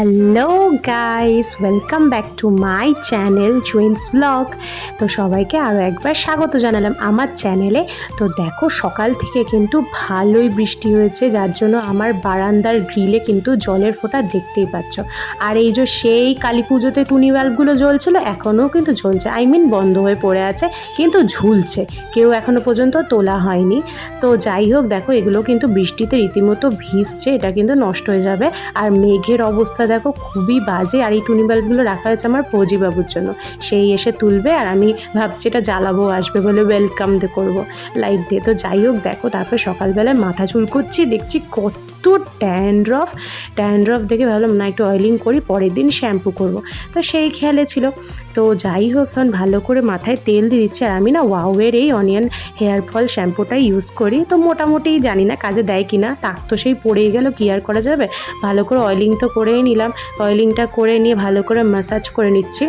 Hello guys welcome back to my channel জুইন্স blog তো সবাইকে আরও একবার স্বাগত জানালাম আমার চ্যানেলে তো দেখো, সকাল থেকে কিন্তু ভালোই বৃষ্টি হয়েছে, যার জন্য আমার বারান্দার গ্রিলে কিন্তু জলের ফোঁটা দেখতেই পাচ্ছ। আর এই যে সেই কালী পুজোতে টুনি বাল্বগুলো জ্বলছিল, এখনও কিন্তু জ্বলছে। আই মিন বন্ধ হয়ে পড়ে আছে, কিন্তু ঝুলছে। কেউ এখনও পর্যন্ত তোলা হয়নি। তো যাই হোক, দেখো, এগুলো কিন্তু বৃষ্টিতে রীতিমতো ভিজছে, এটা কিন্তু নষ্ট হয়ে যাবে। আর মেঘের অবস্থা দেখো খুবই বাজে আর এই টুনি বাল্বগুলো রাখা হয়েছে আমার ফৌজিবাবুর জন্য। সেই এসে তুলবে আর আমি ভাবছি এটা জ্বালাবো আসবে বলে ওয়েলকাম করব। লাইট দিয়ে। তো যাই হোক, দেখো তারপর সকালবেলায় মাথা চুল করছি দেখছি কত ড্যান্ড্রফ ড্যান্ড্রফ দেখে ভাবলাম না একটু অয়েলিং করি, পরের দিন শ্যাম্পু করব। তো সেই খেয়ালে ছিল। তো যাই হোক, এখন ভালো করে মাথায় তেল দিয়ে দিচ্ছি। আর আমি না ওয়াওয়ের এই অনিয়ন হেয়ার ফল শ্যাম্পুটা ইউজ করি। তো মোটামুটি জানি না কাজে দেয় কি না তাক তো সেই পড়েই গেল, কি আর করা যাবে? ভালো করে অয়েলিং তো করেই নিলাম। অয়েলিংটা করে নিয়ে ভালো করে ম্যাসাজ করে নিচ্ছি।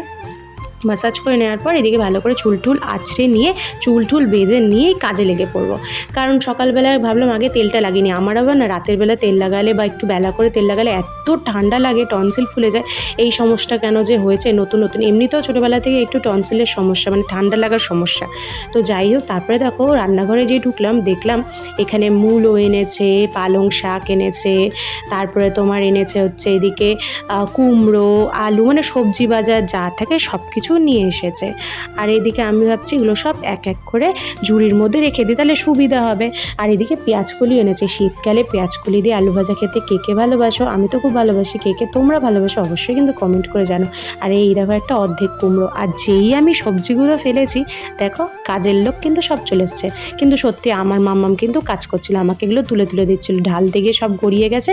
মাসাজ করে নেওয়ার পর এদিকে ভালো করে চুল টুল আছড়ে নিয়ে, চুল টুল বেঁধে নিয়েই কাজে লেগে পড়ব। কারণ সকালবেলায় ভাবলাম আগে তেলটা লাগিনি আমার আবার না রাতের বেলা তেল লাগালে বা একটু বেলা করে তেল লাগালে এত ঠান্ডা লাগে টনসিল ফুলে যায়। এই সমস্যা কেন যে হয়েছে, নতুন নতুন। এমনিতেও ছোটোবেলা থেকে একটু টনসিলের সমস্যা মানে ঠান্ডা লাগার সমস্যা। তো যাই হোক, তারপরে দেখো রান্নাঘরে যে ঢুকলাম, দেখলাম এখানে মূলও এনেছে, পালং শাক এনেছে, তারপরে তোমার এনেছে হচ্ছে এদিকে কুমড়ো, আলু মানে সবজি বাজার যা থাকে সব কিছু নিয়ে এসেছে। আর এদিকে আমি ভাবছি এগুলো সব এক এক করে ঝুড়ির মধ্যে রেখে দিই, তাহলে সুবিধা হবে। আর এদিকে পেঁয়াজকলি এনেছে, শীতকালে পেঁয়াজকলি দিয়ে আলু ভাজা খেতে কে কে ভালোবাসো? আমি তো খুব ভালোবাসি কে কে তোমরা ভালোবাসো, অবশ্যই কিন্তু কমেন্ট করে জানো। আর এই দেখো একটা অর্ধেক কুমড়ো, আর যেই আমি সবজিগুলো ফেলেছি, দেখো কাজের লোক কিন্তু সব চলে এসছে। কিন্তু সত্যি আমার মাম্মাম কিন্তু কাজ করছিল, আমাকে এগুলো তুলে তুলে দিচ্ছিল, ঢাল গিয়ে সব গড়িয়ে গেছে।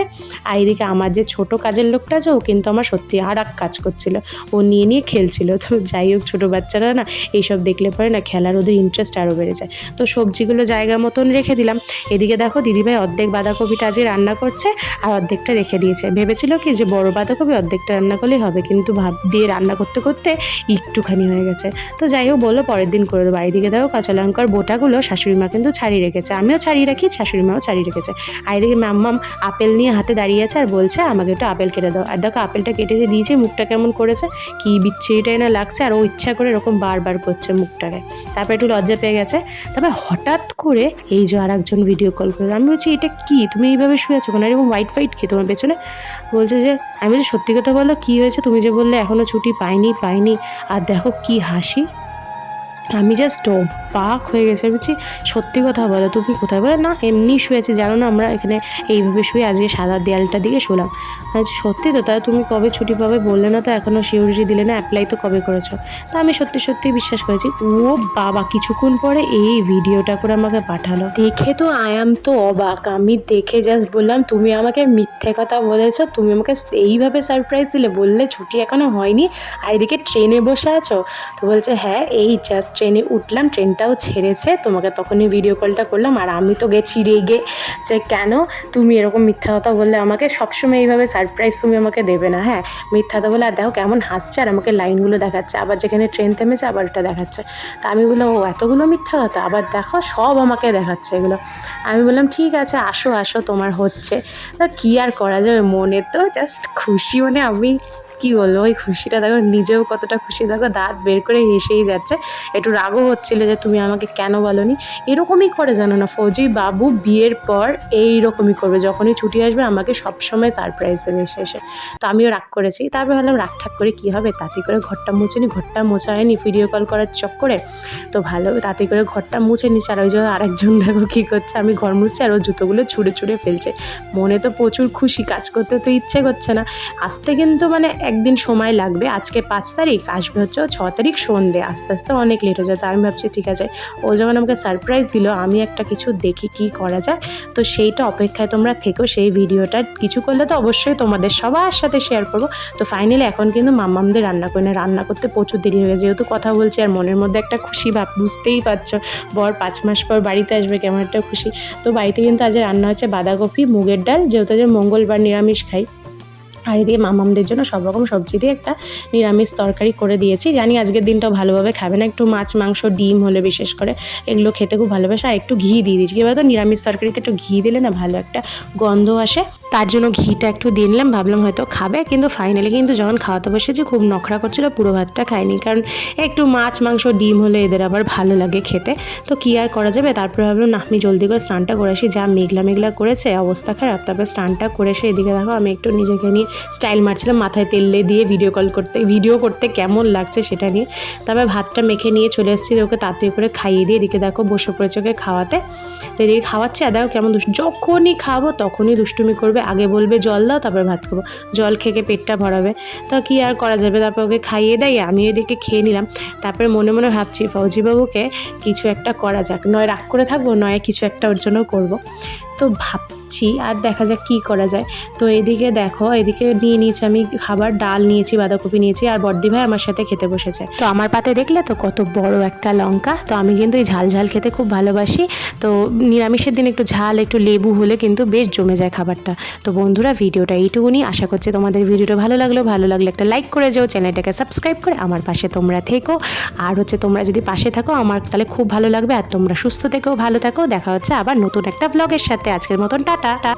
আর এদিকে আমার যে ছোট কাজের লোকটা আছে, ও কিন্তু আমার সত্যি আর এক কাজ করছিল। ও নিয়ে নিয়ে খেলছিল, তো যাই হোক, ছোটো বাচ্চারা না এইসব দেখলে পরে না খেলার ওদের ইন্টারেস্ট আরও বেড়ে যায়। তো সবজিগুলো জায়গা মতন রেখে দিলাম। এদিকে দেখো দিদিভাই অর্ধেক বাঁধাকপিটা আজকে রান্না করছে আর অর্ধেকটা রেখে দিয়েছে। ভেবেছিল কি যে বড় বাঁধাকপি অর্ধেকটা রান্না করলেই হবে, কিন্তু ভাব দিয়ে রান্না করতে করতে একটুখানি হয়ে গেছে। তো যাই হোক, বলল পরের দিন করে দেবো। এদিকে দেখো কাঁচা লঙ্কার বোটাগুলো শাশুড়ি মা কিন্তু ছাড়িয়ে রেখেছে। আমিও ছাড়িয়ে রাখি, শাশুড়ি মাও ছাড়িয়ে রেখেছে। আর এদিকে ম্যাম্মাম আপেল নিয়ে হাতে দাঁড়িয়ে আছে আর বলছে, আমাকে একটু আপেল কেটে দাও। আর দেখো আপেলটা কেটে দিয়েছে, মুখটা কেমন করেছে, কি বিচ্ছিরিটাই না লাগছে। আর ও ইচ্ছা করে এরকম বারবার করছে মুখটাকে। তারপরে একটু লজ্জা পেয়ে গেছে। তারপরে হঠাৎ করে এই যে আর একজন ভিডিও কল করে আমি বলছি, এটা কি? তুমি এইভাবে শুয়ে আছো কেন? এরকম হোয়াইট ফাইট কি তোমার পেছনে? বলছে যে, আমি বলছি সত্যি কথা বলো কী হয়েছে? তুমি যে বললে এখনও ছুটি পাইনি পাইনি। আর দেখো কি হাসি। আমি জাস্ট পাক হয়ে গেছে। বলছি, সত্যি কথা বলো, তুমি কোথায়? বলে, না, এমনি শুয়েছি, জানো না, আমরা এখানে এইভাবে শুয়ে আজকে সাদা দেয়ালটা দিকে শুলাম। সত্যি তো, তাহলে তুমি কবে ছুটি পাবে বললে না তো এখনও সিউরিটি দিলে না অ্যাপ্লাই তো কবে করেছ? তা আমি সত্যি সত্যি বিশ্বাস করেছি, ও বাবা, কিছুক্ষণ পরে এই ভিডিওটা করে আমাকে পাঠালো। দেখে তো আই এম তো অবাক, আমি দেখে জাস্ট বললাম, তুমি আমাকে মিথ্যে কথা বলেছ, তুমি আমাকে এইভাবে সারপ্রাইজ দিলে, বললে ছুটি এখনও হয়নি, আর এদিকে ট্রেনে বসে আছো? তো বলছে হ্যাঁ এই জাস্ট ট্রেনে উঠলাম, ট্রেনটাও ছেড়েছে। তোমাকে তখনই ভিডিও কলটা করলাম। আর আমি তো গেছি রেগে যে কেন? তুমি এরকম মিথ্যা কথা বললে আমাকে, সবসময় এইভাবে সারপ্রাইজ তুমি আমাকে দেবে না হ্যাঁ? মিথ্যা কথা বলে, আর দেখো কেমন হাসছে আর আমাকে লাইনগুলো দেখাচ্ছে। আবার যেখানে ট্রেন থেমেছে, আবার এটা দেখাচ্ছে। তা আমি বললাম, ও, এতগুলো মিথ্যা কথা? আবার দেখো, সব আমাকে দেখাচ্ছে এগুলো। আমি বললাম, ঠিক আছে, আসো আসো, তোমার হচ্ছে। তা কী আর করা যাবে মনে তো? জাস্ট খুশি মানে আমি। কী বলব? ওই খুশিটা দেখো, নিজেও কতটা খুশি। দেখো, দাঁত বের করে হেসেই যাচ্ছে। একটু রাগও হচ্ছিল যে, তুমি আমাকে কেন বলনি? এরকমই করে জানো না, ফৌজি বাবু বিয়ের পর এই রকমই করবে। যখনই ছুটি আসবে, আমাকে সবসময় সারপ্রাইজ দেবে এসে তো আমিও রাগ করেছি। তারপর ভাবলাম, রাগ ঠাক করে কী হবে? তাতে করে ঘরটা মুছে নি ঘরটা মোছা হয়নি ভিডিও কল করার চক্করে। তো ভালো, তাতে করে ঘরটা মুছে নিচ্ছে আর ওই যে আরেকজন দেখো কী করছে, আমি ঘর মুছছি আর ও জুতোগুলো ছুঁড়ে ছুঁড়ে ফেলছে। মনে তো প্রচুর খুশি, কাজ করতে তো ইচ্ছে করছে না। আসতে কিন্তু মানে একদিন সময় লাগবে। আজকে পাঁচ তারিখ, আসবে হচ্ছে ছ তারিখ সন্ধে। আস্তে আস্তে অনেক লেট হয়ে যায়। তো আমি ভাবছি, ঠিক আছে। ও যখন আমাকে সারপ্রাইজ দিল, আমি একটা কিছু দেখি কি করা যায়। তো সেইটা অপেক্ষায় তোমরা থেকো। সেই ভিডিওটা কিছু করলে তো অবশ্যই তোমাদের সবার সাথে শেয়ার করব। তো ফাইনালি এখন কিন্তু মাম্মামদের রান্না করে না। রান্না করতে প্রচুর দেরি হয়ে যেহেতু কথা বলছি আর মনের মধ্যে একটা খুশি ভাব, বুঝতেই পারছ। বর পাঁচ মাস পর বাড়িতে আসবে, কেমন একটা খুশি। তো বাড়িতে কিন্তু আজ রান্না হচ্ছে বাঁধাকপি, মুগের ডাল, যেহেতু আজ মঙ্গলবার নিরামিষ খাই। আর এদিকে মামামদের জন্য সব রকম সবজি দিয়ে একটা নিরামিষ তরকারি করে দিয়েছি। জানি আজকের দিনটাও ভালোভাবে খাবে না, একটু মাছ, মাংস, ডিম হলে বিশেষ করে এগুলো খেতে খুব ভালোবাসে। আর একটু ঘি দিয়ে দিয়েছি। এবার তো নিরামিষ তরকারিতে একটু ঘি দিলে না ভালো একটা গন্ধ আসে। তার জন্য ঘিটা একটু দিয়ে নিলাম, ভাবলাম হয়তো খাবে, কিন্তু ফাইনালি কিন্তু যখন খাওয়াতে বসেছি খুব নখরা করছিল, পুরো ভাতটা খায়নি কারণ একটু মাছ, মাংস, ডিম হলে এদের আবার ভালো লাগে খেতে। তো কী আর করা যাবে? তারপরে ভাবলাম, না, আমি জলদি করে স্নানটা করে আসি। যা মেঘলা মেঘলা করেছে, অবস্থা খারাপ। তারপরে স্নানটা করে এসে এদিকে দেখো, আমি একটু নিজেকে নিয়ে স্টাইল মারছিলাম, মাথায় তেল দিয়ে ভিডিও কল করতে ভিডিও করতে কেমন লাগছে সেটা নিয়ে। তারপরে ভাতটা মেখে নিয়ে চলে এসেছি, ওকে তাড়াতাড়ি করে খাইয়ে দিয়ে এদিকে দেখো বসে পড়েছে ওকে খাওয়াতে। তো এদিকে খাওয়াচ্ছে আর দেখো কেমন দুষ্টু, যখনই খাব তখনই দুষ্টুমি করবে, আগে বলবে জল দাও, তারপরে ভাত খাব। জল খেয়ে পেটটা ভরাবে। তো কি আর করা যাবে? তারপর ওকে খাইয়ে দেয় আমি এদিকে খেয়ে নিলাম। তারপরে মনে মনে ভাবছি, ফৌজিবাবুকে কিছু একটা করা যাক। নয় রাগ করে থাকব, নয় কিছু একটা ওর জন্য করব। তো ভাবছি আর দেখা যাক কী করা যায়। তো এদিকে দেখো, এদিকে নিয়ে নিয়েছি আমি খাবার, ডাল নিয়েছি, বাঁধাকপি নিয়েছি আর বর্দি ভাই আমার সাথে খেতে বসেছে। তো আমার পাতে দেখলে তো কত বড় একটা লঙ্কা। তো আমি কিন্তু এই ঝাল ঝাল খেতে খুব ভালোবাসি। তো নিরামিষের দিন একটু ঝাল, একটু লেবু হলে কিন্তু বেশ জমে যায় খাবারটা। তো বন্ধুরা, ভিডিওটা এইটুকুনি। আশা করছি তোমাদের ভিডিওটা ভালো লাগল। ভালো লাগলে একটা লাইক করে যাও, চ্যানেলটাকে সাবস্ক্রাইব করে আমার পাশে তোমরা থেকো। আর হচ্ছে তোমরা যদি পাশে থাকো, আমার তাহলে খুব ভালো লাগবে। আর তোমরা সুস্থ থেকেও ভালো থাকো। দেখা হচ্ছে আবার নতুন একটা ব্লগের সাথে। আজকের মতন টাটা।